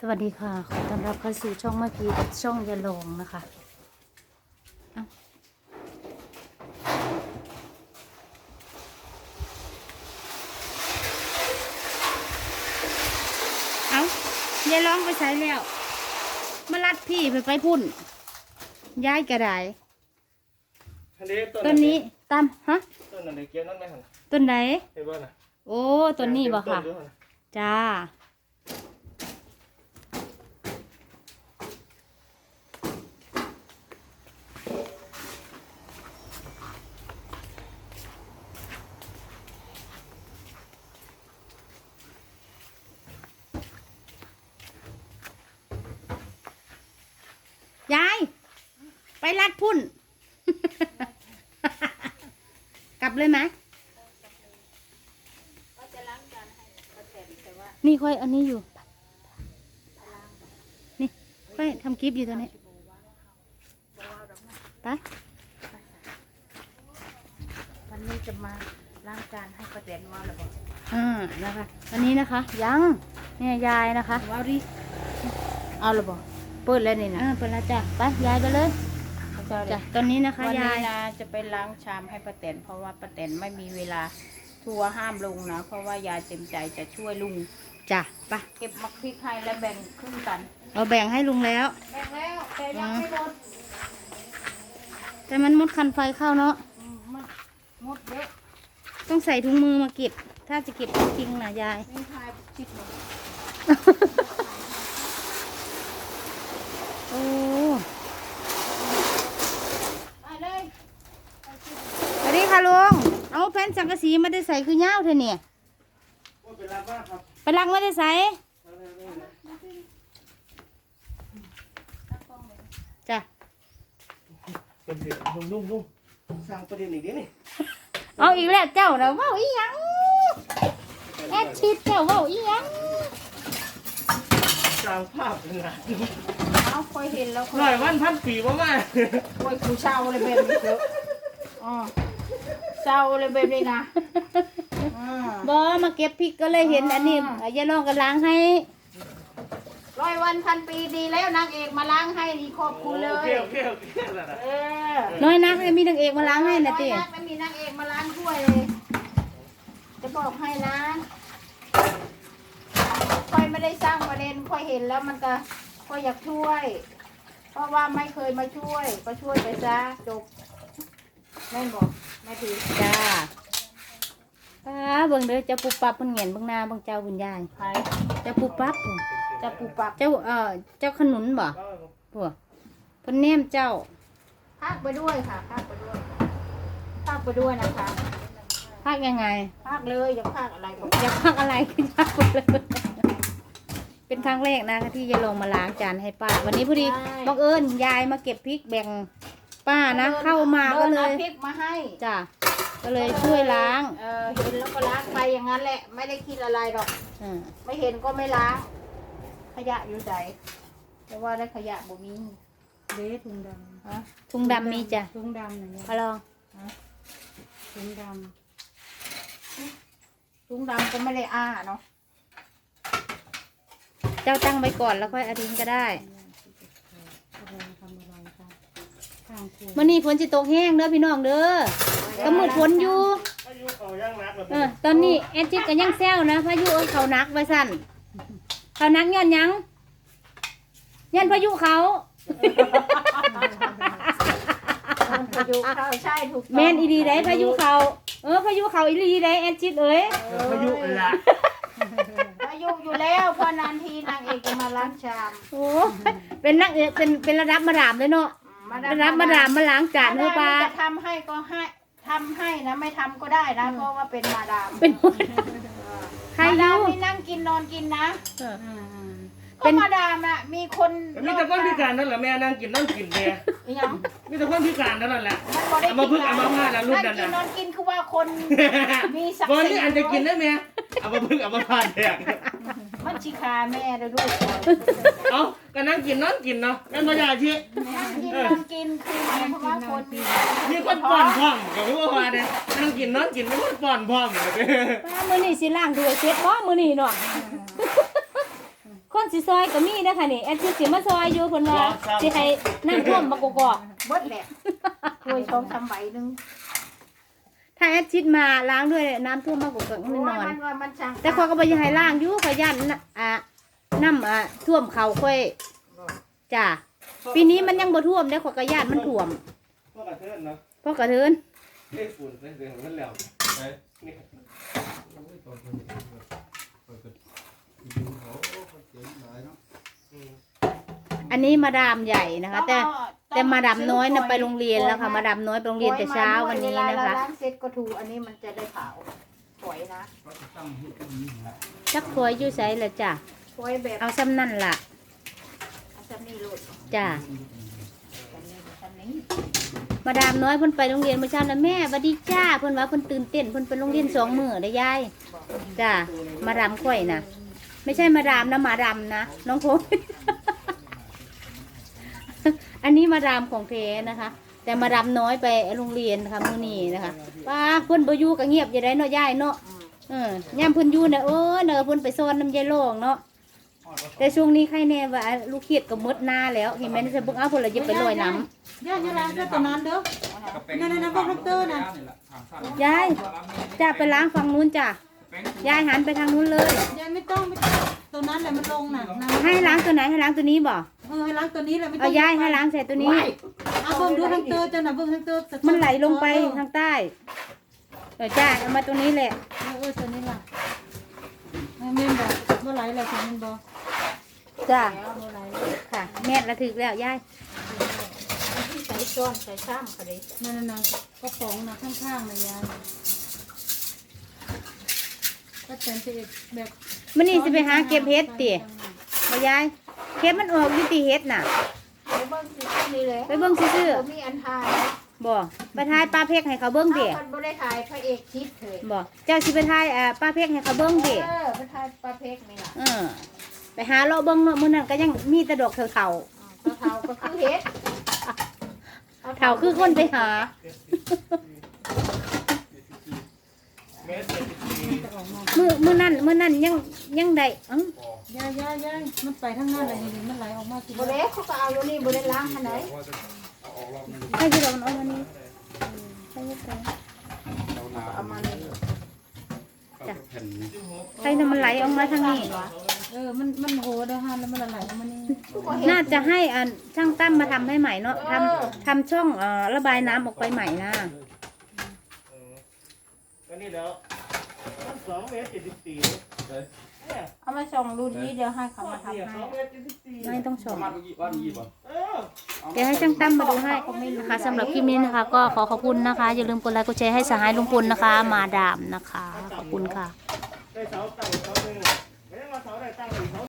สวัสดีค่ะ ขอต้อนรับเข้าสู่ช่องเมื่อกี้กับช่องยาลองนะคะ เอายายลองไปใช้แล้วมาลัดพี่ไปไปพุ่น ย้ายกระไดอันนี้ต้นนี้ตามฮะ ต้นอะไรเกี่ยวนั่นไหมฮะต้นไหนเห็นบ่น่ะโอ้ ต้นนี้บ่ค่ะ จ้า ยาย ไปรัดพุ่น กลับเลยไหมนี่ค่อยอันนี้อยู่ นี่ค่อยทำคลิปอยู่ตอนนี้ไปวันนี้จะมาล้างจานให้ประเด็นว่าหรือเปล่าอ่านะคะอันนี้นะคะ ยังเนี่ยยายนะคะว่าดิเอาหรือเปล่าเปิดแล้วนี่นะอ่าเปิดแล้วจ้ะไปยายไปเลย จ้ะจ้ะตอนนี้นะคะวันยานี้ยนะจะไปล้างชามให้ประเด็นเพราะว่าประเด็นไม่มีเวลาทัวร์ห้ามลุงนะ เพราะว่ายายเต็มใจจะช่วยลุง จ้ะไปเก็บมักพริกให้และแบ่งครึ่งกันเราแบ่งให้ลุงแล้ว แบ่งแล้วแต่ยังไม่หมดแต่มันมดคันไฟเข้าเนาะอืมมันหมดเยอะต้องใส่ถุงมือมาเก็บ ถ้าจะเก็บจริงๆนะยายไม่ทายชิดหมด โอ้ ไปเลย สวัสดี ค่ะลุง เอาแผ่นสังกะสีมาได้ใส่คือเงาวเธอเนี่ยโอ้เป็นไรบ้างครับไปลักมาได้ใส่จ้ะเป็นเด็กนุ่มๆนุ่มสร้างประเด็นอีกนิดนี่เอาอีกแล้วเจ้าเราเว้าอีหยังแอดชิดเจ้าเว้าอีหยังสร้างภาพเป็นไงเอาคอยเห็นแล้วคหน่ออยยวันพันปีว่ามาคอยกูเช่าเลยแบบนี้เถอะอ๋อ เช่าเลยแบบนี้นะอ่าบอมาเก็บพริกก็เลยเห็นอันนี้ยายน้องก็ล้างให้ ร้อยวันพันปีดีแล้วนางเอกมาล้างให้ดีขอบคุณเลโอยเคโอเคโอเคแล้วนะเออน้อยนักเลยมีนางเอกมาล้างให้นะเต้ร้อยกไม่มีนางเอกมาล้างถ้วยเลยจะบอกให้นะค่อยไม่ได้สร้างประเด็นค่อยเห็นแล้วมันก็ค่อยอยากช่วย เพราะว่าไม่เคยมาช่วย ก็ช่วยไปซะจบ แม่นบอกแม่ถือจ้าป้าเบิ่งเด้อเจ้าปุบปับเพิ่นเงียนเบิ่งหน้าเบิ่งเจ้าบุญยายใครเจ้าปุบปับพุ่นจะปูปับเจ้าเอ่อเจ้าขนุนบ่ปัวเพิ่นแนมเจ้าพากไปด้วยค่ะพากไปด้วยพากไปด้วยนะคะพากยังไงพากเลยอย่าพากอะไรบอกอยากพากอะไรขึ้นมาหมดเลยเป็นครั้งแรกนะที่จะลงมาล้างจานให้ป้าวันนี้พอดีบังเอิญยายมาเก็บพริกแบ่ง ป้านะเข้ามาก็เลดินยอพริกมาให้ จ้ะก็เลยช่วยล้างเออเห็นแล้วก็ล้างไปอย่างนั้นแหละ ไม่ได้คิดอะไรหรอก อ่าไม่เห็นก็ไม่ล้าง ขยะอยู่ไหนแต่ว่าได้ขยะบ่มีเด้ถุงดฮะถุงดำมีจ้ะำถุงดำนะเนี่ยพอลองถุงดถุงดำก็ไม่ได้อ้าเนาะเจ้าตั้งไว้ก่อนแล้วค่อยเอาทิ้งก็ได้ำอะไรทำอะไรกันข้างครัว มื่อนี้ฝนสิตกแห้งเด้อพี่น้องเด้อก็มืดฝนอยู่อายุเขาย่างนักแบบเออตอนนี้แอนจิตก็ยังแซวนะพายุเอ้ยเขานักไว้สั่นเขานักย้อนหยังย้อนพายุเขามันพายุเข้าใช่ถูกต้องแมนอีดีได้พายุเขาเออพายุเขาอีดีได้แอนจิตเอ้ยอายุเป็นละพายุอยู่แล้วเพอนานทีนางเอกจะมาล้างชามโอ้เป็นนักเอกเป็นเป็นระดับมาดามเลยเนาะ มาระดับมาดามมาล้างจานถ้าเพื่อปลาจะทำให้ก็ให้ทำให้นะไม่ทำก็ได้นะเพราะว่าเป็นมาดามเป็นใครมาอดามยู่นี่นั่งกินนอนกินนะเอออ่าอ่าก็มาดามอะมีคนมีแต่คนพิการนั่นแหละแม่นั่งกินนั่งกินแม่อีหยังมีแต่คนพิการนั่นแหละ มันบ่ได้เอามาพึ่งเอามาพาดนะรุ่นนั้นกินน่ะ นอนกินคือว่าคนมีศักบอลดิ์ศรีนี่อันจะกินได้ไหมเอามาพึ่งเอามาพาดแดกมัน ชิคาแม่เลยด้วยเอาก็นั่งกินนอนกินเนาะนั่นพยาชินั่งกินนอนกินคือหมายความว่าคนมีมีคนป้อนพร้อมกับพี่ว่าเนี่ยนั่งกินนอนกินไม่คนป้อนพร้อมเลยป้ามือนี่สิล้างด้วยเซ็ตบ่มือนี่เนาะคนสิซอยก็มีเด้อค่ะนี่แอดชิดสิมาซอยอยู่เพิ่นว่าสิให้น้ำท่วมบักกอกเบิดแหละถ้วยชงทำใบหนึงๆ ถ้าแอดชิดมาล้างด้วยน้ำท่วมมากกว่ามันนอนมันว่ามันช่างแต่ข้อยก็บ่อยากให้ล้างอยู่ข้อยย่านน่ะอะน้ำอะท่วมเขาค่อยจ้ะปีนี้มันยังบ่ท่วมเด้อข้อยก็ย่านมันท่วมพวกกระเทือนเนาะเพราะกระเทินเลขฝุ่นเลขเดือนมันแล้วไปนี่โอ้ยตอนคนเปิดเปิดดูเขาเขาเจ๋งหลายเนาะอืมอันนี้มาดามใหญ่นะคะ แต่แต่มาดามน้อยน่ะไปโรงเรียนแล้วค่ะมาดามน้อยไปโรงเรียนแต่เช้าวันนี้เวลานะเราคะล้างเสร็จ ก็ถูอันนี้มันจะได้ขาวสวยนะเขาจะตั้งให้ตรงนี้แหละจักถวยอยู่ไสละจ้ะสวยแบบเอาซ้ำนั่นล่ะเอาจำนี่โลดจ้ะจำนี่จำนี้มาดามน้อยเพิ่นไปโรงเรียนเมื่อเช้านะแม่บัดดีจ้าเพิ่นว่าเพิ่นตื่นเต้นเพิ่นไปโรงเรียนสองมื้อได้อยายจ้ะมาดามข่อยนะไม่ใช่มาดามนะมาดามนะน้องโพอันนี้มาดามของเทนะคะ แต่มาดามน้อยไปโรงเรียนนะคะมื้อนี้นะคะป้าเพิ่นบ่อยู่ก็เงียบอยู่ได้เนาะยายเนาะเออย่ามเพิ่นอยู่น่ะเออเนอะเพิ่นไปซ่อนน้ำยายโล่งเนาะแต่ช่วงนี้ใครแน่ว่าลูกเขียดก็หมดหน้าแล้วเห็นไหมนี่จะเบิ่งเอาเพิ่นละจะไปลอยน้ำ ย่าอย่าล้างเสื้อตัวนั้นเด้อ นั่นๆๆพวกด็อกเตอร์น่ะ ยายจะไปล้างฝั่งนู้นจ้ะยายหันไปทางนู้นเลยย่าไม่ต้องไม่ต้องตัวนั้นแหละมันลงน่ะน้ำให้ล้างตัวไหนให้ล้างตัวนี้บ่เออให้ล้างตัวนี้แหละไม่ต้เอาองยายให้ล้างใส่ตัวนี้ เอาเบิ่งดูทางเตอจ้ะน่ะเบิ่งทางเตอมันไหลลงไปทางใต้เออจ้าเอามาตรงนี้แหละเออเออตัวนี้ล่ะเออแม่นบอกบ่ไหลแล้วสิแม่นบอกจ้าบ่ไหลค่ะ แม่ละถึกแล้วยายที่ใส่ซ้อนใส่ซ้ำก็เลยนั่นน่ะกระป๋องน่ะข้างๆน่ะยายก็แทนจะแบบมันนี่สิไปหาเก็บเห็ดติบ่ยายเห็ดมันออกอยู่ติเห็ดน่ะไป เบิ้งสินี่แหละไปเบิ่งซื่อผมมีอันทายๆบ่ไปทายป้าเพกให้เขาเบิ่งเอาติคนบ่ได้ถ่ายพระเอกคิดเถอะบ่เจ้าสิไปทายอ่าป้าเพกให้เขาเบิ่งติเออไปถ่ายปลาเพกนี่ล่ะเออ ไปหาเลาะเบิ่งเนาะมื้อนั้นก็ยังมีแต่ดอกเฒ่าปลาเทาก็คือเฮ็ดๆเฒ่าคือคนไปหา เมตรเจ็ดสิบสี่จะออกมามื้อมื้อนั้นมื้อนั้นยังยังได้เอ้าย่าย่าย่ามันไปทางหน้าเลยเห็นมันไหลออกมาสิบ่ได้เขาก็เอาอยู่นี่บ่ได้ล้างขนาดไหนว่าจะเอาออกรอบนึงให้ที่เรามันเอามานี่ให้เยอะไปเอาหนาเอามานี่เอาแผ่นนี้ให้น้ำมันไหลออกมาทางนี้ เออมันมันโหเด้อฮะแล้วมันไหลออกมานี่น่าจะให้อันช่างตั้มมาทำให้ใหม่เนาะทำทำช่องเอ่อระบายน้ำออกไปใหม่นะเออ ก็นี่แล้วมันสองเมตรเจ็ดสิบสี่เนี่ยเอามาส่งดูดีเดี๋ยวให้เขามาทำเนี่ยให้สองเมตรเจ็ดสิบสี่ไม่ต้องชประมมาณเมื่อกี้ว่านี้ป่ะเออเดี๋ยวให้ช่างตั้มมาดูให้นะคะสำหรับคลิปนี้นะคะ ก็ขอขอบคุณนะคะ อย่าลืมกดไลค์กดแชร์ให้สหายลุงพลนะคะ มาดามนะคะ ขอบคุณค่ะ ได้เสาตั้งเสาหนึ่งไม่ได้มาเสาได้ตั้งอีกเสา